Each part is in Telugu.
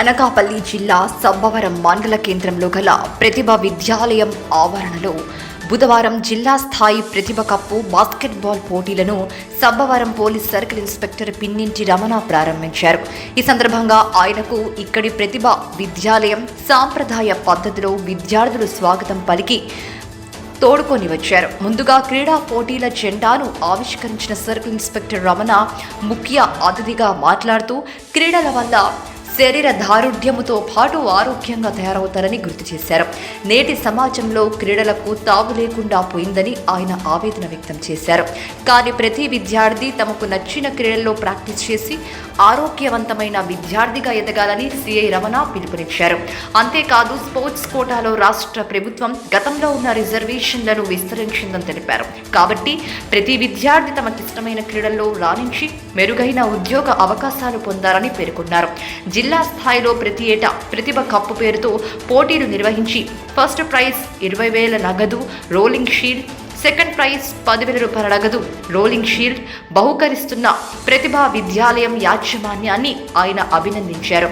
అనకాపల్లి జిల్లా సబ్బవరం మండల కేంద్రంలో గల ప్రతిభ విద్యాలయం ఆవరణలో బుధవారం జిల్లా స్థాయి ప్రతిభ కప్పు బాస్కెట్బాల్ పోటీలను Sabbavaram police circle inspector Pinninti Ramana ప్రారంభించారు. ఈ సందర్భంగా ఆయనకు ఇక్కడి ప్రతిభ విద్యాలయం సాంప్రదాయ పద్ధతిలో విద్యార్థులు స్వాగతం పలికి తోడుకొని వచ్చారు. ముందుగా క్రీడా పోటీల జెండాను ఆవిష్కరించిన సర్కిల్ ఇన్స్పెక్టర్ రమణ ముఖ్య అతిథిగా మాట్లాడుతూ క్రీడల వల్ల శరీర దారుఢ్యముతో పాటు ఆరోగ్యంగా తయారవుతారని గుర్తు చేశారు. నేటి సమాజంలో క్రీడలకు తావు లేకుండా పోయిందని ఆయన ఆవేదన వ్యక్తం చేశారు. కానీ ప్రతి విద్యార్థి తమకు నచ్చిన క్రీడల్లో ప్రాక్టీస్ చేసి ఆరోగ్యవంతమైన విద్యార్థిగా ఎదగాలని సిఐ రమణ పిలుపునిచ్చారు. అంతేకాదు స్పోర్ట్స్ కోటాలో రాష్ట్ర ప్రభుత్వం గతంలో ఉన్న రిజర్వేషన్లను విస్తరించిందని తెలిపారు. కాబట్టి ప్రతి విద్యార్థి తమకిష్టమైన క్రీడల్లో రాణించి మెరుగైన ఉద్యోగ అవకాశాలు పొందాలని పేర్కొన్నారు. జిల్లా స్థాయిలో ప్రతి ఏటా ప్రతిభ కప్పు పేరుతో పోటీలు నిర్వహించి ఫస్ట్ ప్రైజ్ ఇరవై వేల నగదు రోలింగ్ షీల్డ్ సెకండ్ ప్రైజ్ పదివేల రూపాయల నగదు రోలింగ్ షీల్డ్ బహుకరిస్తున్న ప్రతిభా విద్యాలయం యాజమాన్యాన్ని ఆయన అభినందించారు.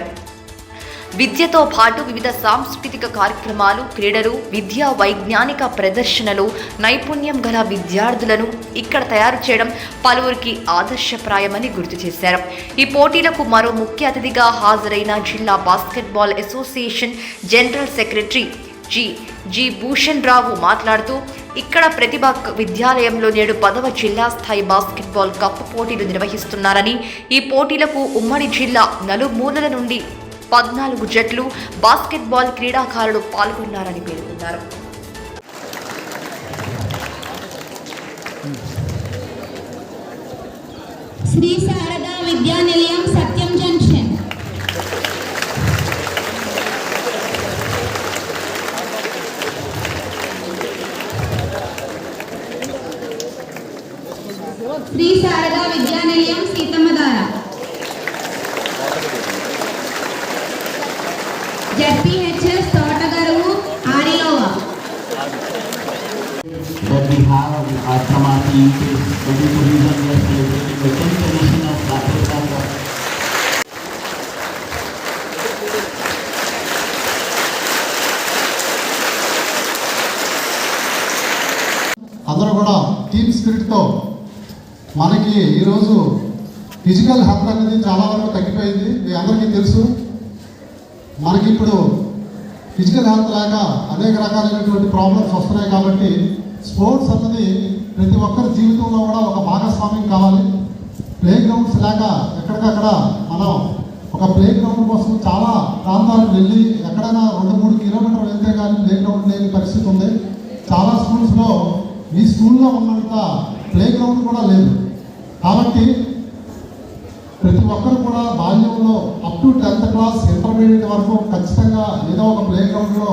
విద్యతో పాటు వివిధ సాంస్కృతిక కార్యక్రమాలు క్రీడలు విద్యా వైజ్ఞానిక ప్రదర్శనలు నైపుణ్యం గల విద్యార్థులను ఇక్కడ తయారు చేయడం పలువురికి ఆదర్శప్రాయమని గుర్తు చేశారు. ఈ పోటీలకు మరో ముఖ్య అతిథిగా హాజరైన జిల్లా basketball association general secretary G. G. Bhushan Rao మాట్లాడుతూ ఇక్కడ ప్రతిభ విద్యాలయంలో నేడు పదవ జిల్లా స్థాయి బాస్కెట్బాల్ కప్ పోటీలు నిర్వహిస్తున్నారని ఈ పోటీలకు ఉమ్మడి జిల్లా నలుమూలల నుండి పద్నాలుగు జట్లు బాస్కెట్బాల్ క్రీడాకారులు పాల్గొన్నారని పేర్కొన్నారు. శ్రీ శారదా విద్యా నిలయం ఎస్పీహెచ్ఎస్ అందరూ కూడా టీమ్ స్పిరిట్తో మనకి ఈరోజు ఫిజికల్ హెల్త్ అనేది చాలా వరకు తగ్గిపోయింది. మీ అందరికీ తెలుసు. మనకి ఇప్పుడు ఫిజికల్ హెల్త్ లేక అనేక రకాలైనటువంటి ప్రాబ్లమ్స్ వస్తున్నాయి కాబట్టి స్పోర్ట్స్ అన్నది ప్రతి ఒక్కరి జీవితంలో కూడా ఒక భాగస్వామ్యం కావాలి. ప్లే గ్రౌండ్స్ లేక ఎక్కడికక్కడ మనం ఒక ప్లే గ్రౌండ్ కోసం చాలా ప్రాంతాలకు వెళ్ళి ఎక్కడైనా రెండు మూడు కిలోమీటర్లు వెళ్తే కానీ ప్లే గ్రౌండ్ లేని పరిస్థితి ఉంది. చాలా స్కూల్స్లో మీ స్కూల్లో ఉన్నంత ప్లే గ్రౌండ్ కూడా లేదు. కాబట్టి ప్రతి ఒక్కరు కూడా బాల్యంలో up to tenth class intermediate వరకు ఖచ్చితంగా ఏదో ఒక ప్లే గ్రౌండ్లో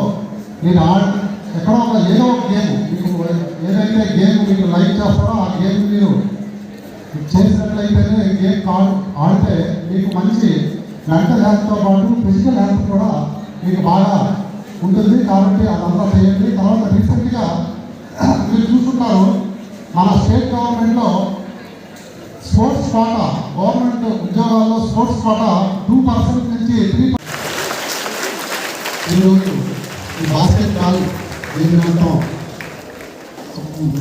మీరు ఆడ ఎక్కడో ఒక ఏదో ఒక గేమ్ మీకు ఏదైతే గేమ్ మీకు లైక్ చేస్తారో ఆ గేమ్ మీరు చేసినట్లయితేనే గేమ్ ఆడు ఆడితే మీకు మంచి మెంటల్ హెల్త్తో పాటు ఫిజికల్ హెల్త్ కూడా మీకు బాగా ఉంటుంది. కాబట్టి అదంతా చేయండి. తర్వాత రీసెంట్గా మీరు చూసుకుంటారు మన స్టేట్ గవర్నమెంట్లో స్పోర్ట్స్ కోటా గవర్నమెంట్ ఉద్యోగాల్లో స్పోర్ట్స్ కోటా టూ పర్సెంట్ నుంచి త్రీ ఈరోజు ఈ బాస్కెట్ బాల్ దీని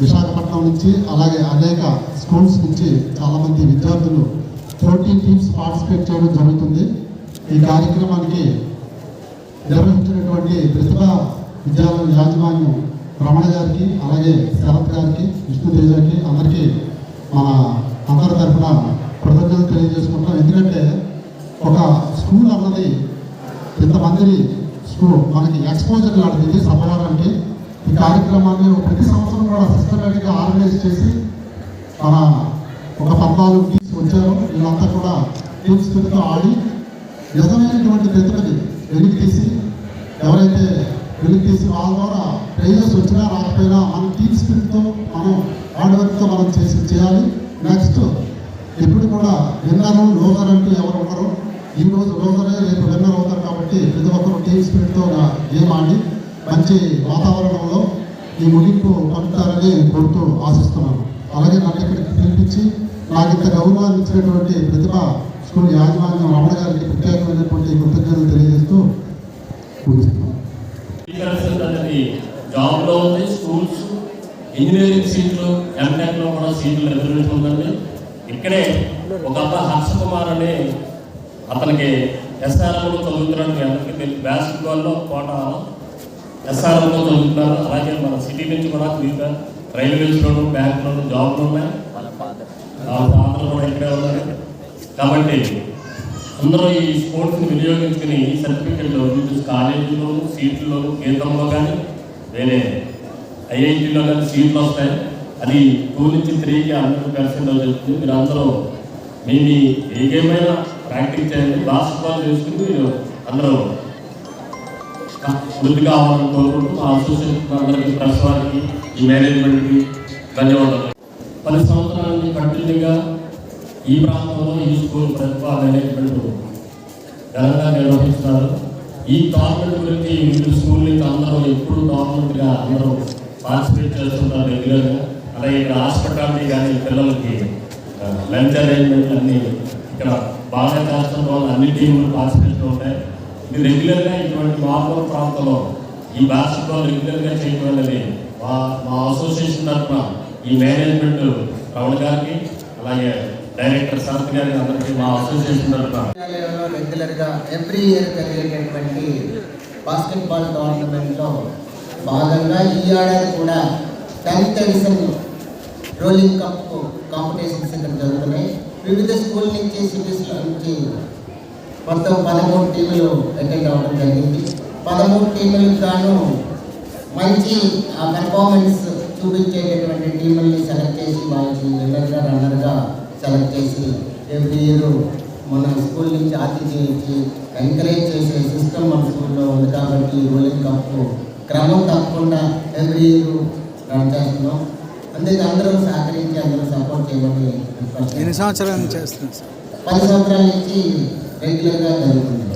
విశాఖపట్నం నుంచి అలాగే అనేక స్కూల్స్ నుంచి చాలామంది విద్యార్థులు ఫోర్టీన్ టీమ్స్ పార్టిసిపేట్ చేయడం జరుగుతుంది. ఈ కార్యక్రమానికి నిర్వహించినటువంటి ప్రతిభా విద్యాలయం యాజమాన్యం రమణ గారికి అలాగే శరత్ గారికి విష్ణుతేజకి అందరికీ మన అందరి తరఫున కృతజ్ఞతలు తెలియజేసుకుంటాం ఎందుకంటే ఒక స్కూల్ అన్నది ఇంతమంది స్కూల్ మనకి ఎక్స్పోజర్ లాంటిది సభవారానికి ఈ కార్యక్రమాన్ని ప్రతి సంవత్సరం కూడా సిస్టమేటిక్గా ఆర్గనైజ్ చేసి మన ఒక పద్నాలుగు టీమ్స్ వచ్చారు. వీళ్ళంతా కూడా టీమ్స్ పెడుతూ ఆడి నిజమైనటువంటి ప్రతిభని వెలికి తీసి ఎవరైతే వెలికి తీసి వాళ్ళ ద్వారా ప్రైజెస్ వచ్చినా రాకపోయినా మన టీమ్ స్పిరిట్తో మనం హార్డ్ వర్క్తో మనం చేసి చేయాలి. నెక్స్ట్ ఎప్పుడు కూడా విన్నరు లోజర్ అంటూ ఎవరు ఉండరు. ఈ రోజు లోజరే రేపు విన్నర్ అవుతారు కాబట్టి ప్రతి ఒక్కరు టీమ్ స్పిరిట్తో గేమ్ ఆడి మంచి వాతావరణంలో ఈ ముగింపు పంపుతారని కోరుతూ ఆశిస్తున్నాను. అలాగే నన్ను ఇక్కడికి పిలిపించి నాకు ఇంత గౌరవాన్ని ఇచ్చినటువంటి ప్రతిభ స్కూల్ యాజమాన్యం రమణ గారికి ప్రత్యేకమైనటువంటి కృతజ్ఞతలు తెలియజేస్తూ స్కూల్స్ ఇంజనీరింగ్ సీట్లు ఎంటెక్లో కూడా సీట్లు రిజర్వేషన్ ఉందండి ఇక్కడే ఒక అబ్బాయి హర్ష కుమార్ అనే అతనికి ఎస్ఆర్ఎంలో చదువుతున్నాడు. అందరికీ తెలుసు. బాస్కెట్బాల్లో కోట ఎస్ఆర్ఎంలో చదువుతున్నారు. అలాగే మన సిటీ నుంచి కూడా వివిధ రైల్వేస్లోను బ్యాంకులోను జాబ్లు ఉన్నాయి. ఫాదర్ కూడా ఇక్కడే ఉన్నారు. కాబట్టి అందరూ ఈ స్పోర్ట్స్ని వినియోగించుకుని ఈ సర్టిఫికెట్లు ఇటు కాలేజీలోను సీట్లలోను కేంద్రంలో కానీ వేరే ఐఐటీలో కానీ సీట్లు వస్తాయి. అది టూ నుంచి త్రీకి హండ్రెడ్ పర్సెంట్ చెప్తుంది మీరు అందరూ మీ మీ ఏ ప్రాక్టీస్ చేయండి. బాస్కెట్బాల్ చేసుకుని మీరు అందరూ వృద్ధి కావాలని కోరుకుంటూ మా అసోసియేషన్ అందరికీ ప్రెస్ వారికి ఈ మేనేజ్మెంట్కి ధన్యవాదాలు. పది సంవత్సరాల నుంచి కంటిన్యూగా ఈ ప్రాంతంలో ఈ స్కూల్ ప్రభుత్వ మేనేజ్మెంట్ ఘనంగా నిర్వహిస్తున్నారు ఈ టోర్నమెంట్ గురించి వివిధ స్కూల్ నుంచి అందరూ ఎప్పుడు టోర్నమెంట్గా అందరూ పార్టిసిపేట్ చేస్తుంటారు రెగ్యులర్గా అలాగే ఇక్కడ హాస్పిటాలిటీ కానీ పిల్లలకి లంచ్ అరేంజ్మెంట్ అన్ని ఇక్కడ బాగా చేస్తున్న వాళ్ళు అన్ని టీములు పార్టిసిపేట్ ఉంటాయి ఇది రెగ్యులర్గా ఇటువంటి మార్పుల ప్రాంతంలో ఈ బాస్కెట్బాల్ రెగ్యులర్గా చేయడం అనేది మా మా అసోసియేషన్ తరఫున ఈ మేనేజ్మెంట్ రమణ గారికి అలాగే డైరెక్టర్ శరత్ గారికి అందరికీ మా అసోసియేషన్ తరఫున. రెగ్యులర్గా ఎవ్రీ ఇయర్ జరిగేటటువంటి బాస్కెట్బాల్ టోర్నమెంట్లో భాగంగా ఈ ఏడాది కూడా tenth edition rolling cup competitions ఇక్కడ జరుగుతున్నాయి. వివిధ స్కూల్ నుంచి సిటీస్ నుంచి మొత్తం పదమూడు టీములు అటెండ్ అవ్వడం జరిగింది. పదమూడు టీములకు గాను మంచి ఆ పెర్ఫార్మెన్స్ చూపించేటటువంటి టీముల్ని సెలెక్ట్ చేసి వాళ్ళకి విన్నర్గా రన్నర్గా సెలెక్ట్ చేసి ఎవ్రీ ఇయర్ మన స్కూల్ నుంచి ఆతిథ్యం ఇచ్చి ఎంకరేజ్ చేసే సిస్టమ్ మన స్కూల్లో ఉంది కాబట్టి రోలింగ్ కప్ క్రమం తప్పకుండా ఎవ్రీ ఇయర్ రన్ చేస్తున్నాం. అందుకే అందరూ సహకరించి అందరూ సపోర్ట్ చేయమని రిక్వెస్ట్ ఎన్ని. సంవత్సరాల నుంచి చేస్తున్నాం సార్ పది సంవత్సరాల నుంచి రెగ్యులర్గా జరుగుతుంది